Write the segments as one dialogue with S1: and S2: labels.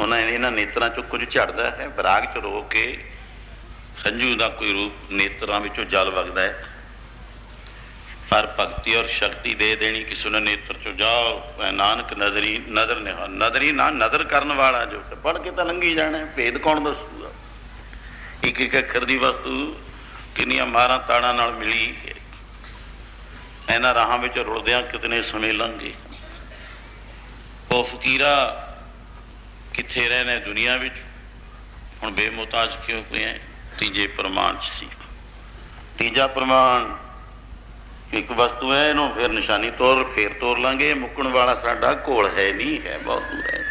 S1: ਉਹਨਾਂ ਇਹਨਾਂ ਨੇਤਰਾਂ ਚੋਂ ਕੁਝ ਝੜਦਾ ਹੈ, ਵਿਰਾਗ ਚ ਰੋ ਕੇ ਸੰਜੂ ਦਾ ਕੋਈ ਰੂਪ ਨੇਤਰਾਂ ਵਿੱਚੋਂ ਜਲ ਵਗਦਾ ਹੈ। ਪਰ ਭਗਤੀ ਔਰ ਸ਼ਕਤੀ ਦੇ ਦੇਣੀ ਕਿ ਸੁਨ ਨੇਤਰ ਚੋਂ ਜਾਓ, ਐ ਨਾਨਕ ਨਜ਼ਰੀ ਨਜ਼ਰ ਨਿਹਾ ਨਜ਼ਰੀ ਨਾ ਨਜ਼ਰ ਕਰਨ ਵਾਲਾ ਜੋ ਪੜ ਕੇ ਤਾਂ ਲੰਘੀ ਜਾਣਾ ਭੇਦ ਕੌਣ ਦੱਸੂਗਾ? ਇੱਕ ਇੱਕ ਅੱਖਰ ਦੀ ਵਸਤੂ ਕਿੰਨੀਆਂ ਮਾਰਾਂ ਤਾੜਾਂ ਨਾਲ ਮਿਲੀ ਇਹਨਾਂ ਰਾਹਾਂ ਵਿੱਚ ਰੁਲਦਿਆਂ ਕਿਤਨੇ ਸਮੇਂ ਲੰਘੇ। ਉਹ ਫਕੀਰਾ ਕਿੱਥੇ ਰਹਿਣਾ ਦੁਨੀਆ ਵਿੱਚ? ਹੁਣ ਬੇਮੋਤਾਜ ਕਿਉਂ ਹੋਏ ਆ ਤੀਜੇ ਪ੍ਰਮਾਣ ਚ ਸੀ। ਤੀਜਾ ਪ੍ਰਮਾਣ ਇੱਕ ਵਸਤੂ ਹੈ, ਇਹਨੂੰ ਫਿਰ ਨਿਸ਼ਾਨੀ ਤੌਰ, ਫੇਰ ਤੋਰ ਲਾਂਗੇ। ਮੁੱਕਣ ਵਾਲਾ ਸਾਡਾ ਕੋਲ ਹੈ ਨਹੀਂ, ਹੈ ਬਹੁਤ ਦੂਰ ਹੈ।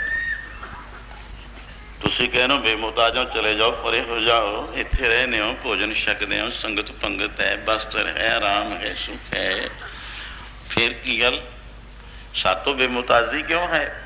S1: ਤੁਸੀਂ ਕਹਿੰਦੇ ਹੋ, ਬੇਮੋਤਾਜੋਂ ਚਲੇ ਜਾਓ, ਪਰੇ ਹੋ ਜਾਓ, ਇੱਥੇ ਰਹਿੰਦੇ ਹੋ, ਭੋਜਨ ਛਕਦੇ ਹੋ, ਸੰਗਤ ਪੰਗਤ ਹੈ, ਬਸਤਰ ਹੈ, ਆਰਾਮ ਹੈ, ਸੁਖ ਹੈ। ਫਿਰ ਕੀ ਗੱਲ? ਸਾਤੋਂ ਬੇਮੋਤਾਜੀ ਕਿਉਂ ਹੈ?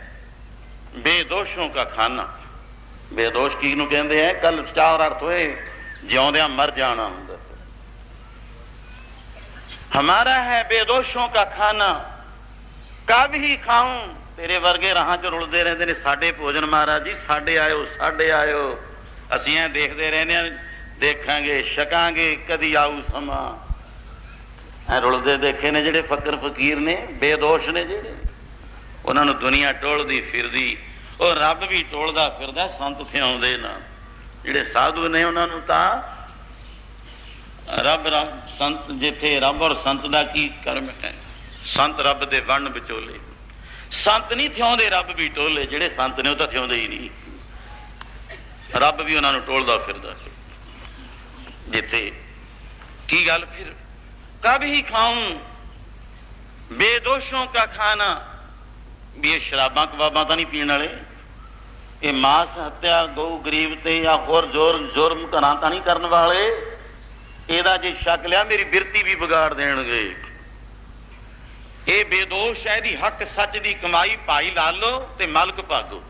S1: ਬੇਦੋਸ਼ੋਂ ਦਾ ਖਾਨਾ। ਬੇਦੋਸ਼ ਕੀ ਨੂੰ ਕਹਿੰਦੇ ਆ? ਕੱਲ ਚਾਰ ਅਰਥ ਹੋਏ, ਜਿਉਂਦਿਆਂ ਮਰ ਜਾਣਾ ਹੁੰਦਾ। ਹਮਾਰਾ ਹੈ ਬੇਦੋਸ਼ੋਂ ਦਾ ਖਾਨਾ। ਕਬ ਹੀ ਖਾਉਂ? ਤੇਰੇ ਵਰਗੇ ਰਾਹਾਂ 'ਚ ਰੁਲਦੇ ਰਹਿੰਦੇ ਨੇ। ਸਾਡੇ ਭੋਜਨ ਮਹਾਰਾਜ ਜੀ, ਸਾਡੇ ਆਇਓ ਸਾਡੇ ਆਇਓ। ਅਸੀਂ ਐ ਦੇਖਦੇ ਰਹਿੰਦੇ ਆ ਦੇਖਾਂਗੇ, ਛਕਾਂਗੇ, ਕਦੀ ਆਊ ਸਮਾਂ। ਐ ਰੁਲਦੇ ਦੇਖੇ ਨੇ ਜਿਹੜੇ ਫਕਰ, ਫਕੀਰ ਨੇ, ਬੇਦੋਸ਼ ਨੇ ਜਿਹੜੇ। ਉਹਨਾਂ ਨੂੰ ਦੁਨੀਆ ਟੋਲਦੀ ਫਿਰਦੀ, ਉਹ ਰੱਬ ਵੀ ਟੋਲਦਾ ਫਿਰਦਾ, ਸੰਤ ਥਿਆਉਂਦੇ ਨਾ। ਜਿਹੜੇ ਸਾਧੂ ਨੇ ਉਹਨਾਂ ਨੂੰ ਤਾਂ ਰੱਬ ਰੱਬ ਸੰਤ ਜਿੱਥੇ ਰੱਬ ਔਰ ਸੰਤ ਦਾ ਕੀ ਕਰਮ ਹੈ? ਸੰਤ ਰੱਬ ਦੇ ਵੰਡ ਵਿਚੋਲੇ। ਸੰਤ ਨਹੀਂ ਥਿਆਉਂਦੇ ਰੱਬ ਵੀ ਟੋਲੇ। ਜਿਹੜੇ ਸੰਤ ਨੇ ਉਹ ਤਾਂ ਥਿਉਂਦੇ ਹੀ ਨਹੀਂ। ਰੱਬ ਵੀ ਉਹਨਾਂ ਨੂੰ ਟੋਲਦਾ ਫਿਰਦਾ ਜਿੱਥੇ ਕੀ ਗੱਲ ਫਿਰ? ਕਬ ਹੀ ਖਾਉਂ ਬੇਦੋਸ਼ੋਂ ਕਾ ਖਾਣਾ ਵੀ ਇਹ ਸ਼ਰਾਬਾਂ ਕਬਾਬਾਂ ਤਾਂ ਨਹੀਂ ਪੀਣ ਵਾਲੇ? ਇਹ ਮਾਸ ਹੱਤਿਆ, ਗਊ ਗਰੀਬ ਤੇ ਜਾਂ ਹੋਰ ਜ਼ੋਰ, ਜ਼ੁਰਮ ਘਰਾਂ ਤਾਂ ਨਹੀਂ ਕਰਨ ਵਾਲੇ? ਇਹਦਾ ਜੇ ਸ਼ੱਕ ਲਿਆ, ਮੇਰੀ ਬਿਰਤੀ ਵੀ ਵਿਗਾੜ ਦੇਣਗੇ। ਇਹ ਬੇਦੋਸ਼ ਹੈ ਦੀ ਹੱਕ ਸੱਚ ਦੀ ਕਮਾਈ ਭਾਈ ਲਾ ਲੋ ਤੇ ਮਲਕ ਭਾਗੋ।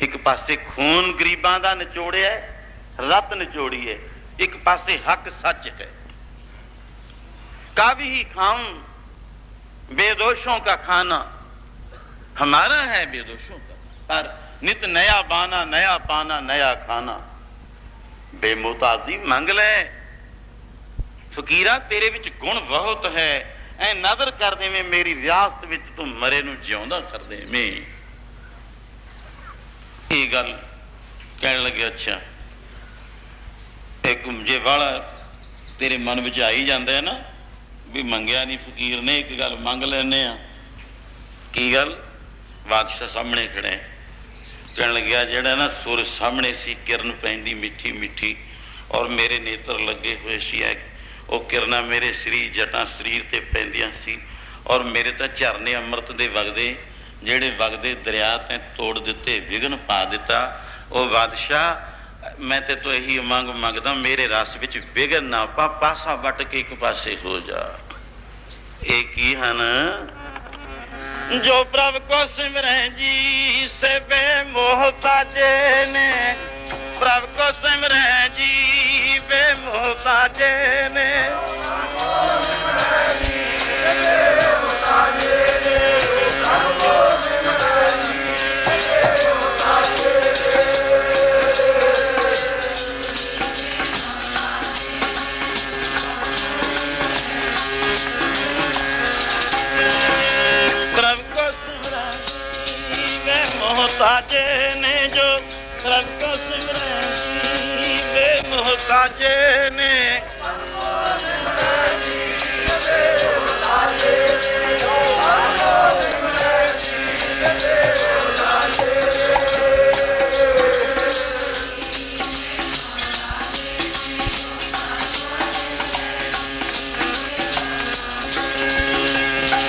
S1: ਇੱਕ ਪਾਸੇ ਖੂਨ ਗਰੀਬਾਂ ਦਾ ਨਿਚੋੜਿਆ ਰਤ ਨਿਚੋੜੀ ਹੈ, ਇੱਕ ਪਾਸੇ ਹੱਕ ਸੱਚ ਹੈ। ਕਾਵੀ ਹੀ ਖਾਉਂ बेदोषों का खाना हमारा है बेदोषों का पर नित नया बाना नया पाना नया खाना ਬੇਮੁਤਾਜ਼ੀ ਮੰਗ ਲੈ ਫਕੀਰਾ ਤੇਰੇ ਵਿੱਚ ਗੁਣ ਬਹੁਤ ਹੈ ਐ ਨਜ਼ਰ ਕਰ ਦੇਵੇਂ ਮੇਰੀ ਰਿਆਸਤ ਵਿੱਚ ਤੂੰ ਮਰੇ ਨੂੰ ਜਿਉਂਦਾ ਕਰ ਦੇਵੇਂ ਇਹ ਗੱਲ ਕਹਿਣ ਲੱਗੇ ਅੱਛਾ ਇੱਕ ਜੇ ਵਾਲਾ ਤੇਰੇ ਮਨ ਵਿੱਚ ਆਈ ਜਾਂਦਾ ਹੈ ਨਾ ਵੀ ਮੰਗਿਆ ਨਹੀਂ, ਫਕੀਰ ਨੇ ਇੱਕ ਗੱਲ ਮੰਗ ਲੈਨੇ ਆ ਕੀ ਗੱਲ? ਬਾਦਸ਼ਾਹ ਸਾਹਮਣੇ ਖੜੇ ਕਹਿਣ ਲੱਗਿਆ, ਜਿਹੜਾ ਨਾ ਸੂਰਜ ਸਾਹਮਣੇ ਸੀ, ਕਿਰਨ ਪੈਂਦੀ ਮਿੱਠੀ ਮਿੱਠੀ, ਔਰ ਮੇਰੇ ਨੇਤਰ ਲੱਗੇ ਹੋਏ ਸੀ ਐ। ਉਹ ਕਿਰਨਾਂ ਮੇਰੇ ਸਰੀਰ ਜਟਾਂ ਸਰੀਰ ਤੇ ਪੈਂਦੀਆਂ ਸੀ, ਔਰ ਮੇਰੇ ਤਾਂ ਝਰਨੇ ਅੰਮ੍ਰਿਤ ਦੇ ਵਗਦੇ, ਜਿਹੜੇ ਵਗਦੇ ਦਰਿਆ ਤੇ ਤੋੜ ਦਿੱਤੇ ਵਿਗਨ ਪਾ ਦਿੱਤਾ। ਉਹ ਬਾਦਸ਼ਾਹ ਮੈਂ ਤੇ ਤੋਂ ਇਹੀ ਮੰਗ ਮੰਗਦਾ ਮੇਰੇ ਰਸ ਵਿੱਚ ਵਿਗਨ ਨਾ ਪਾ, ਪਾਸਾ ਵੱਟ ਕੇ ਇੱਕ ਪਾਸੇ ਹੋ ਜਾ। ਇਹ ਕੀ ਹਨ? ਜੋ ਪ੍ਰਭ ਕੋ ਸਿਮਰੈ ਜੀ ਸੇ ਬੇਮੋਹਤਾਜੇ ਨੇ। ਪ੍ਰਭ ਕੋ ਸਿਮਰੈ ਜੀ ਬੇਮੋਹਤਾਜੇ ਨੇ। ਬੇਮੋਹਤਾਜੇ ਨੇ ਜੋ ਪ੍ਰਭ ਕੋ ਸਿਮਰੈ ਜੀ ਬੇਮੋਹਤਾਜੇ ਨੇ।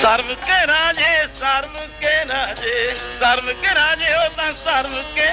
S1: ਸਰਵ ਕੇ ਰਾਜੇ ਸਰਵ ਕੇ ਰਾਜੇ ਸਰਵ ਕੇ ਰਾਜੇ ਹੋ ਤਾਂ ਸਰਵ ਕੇ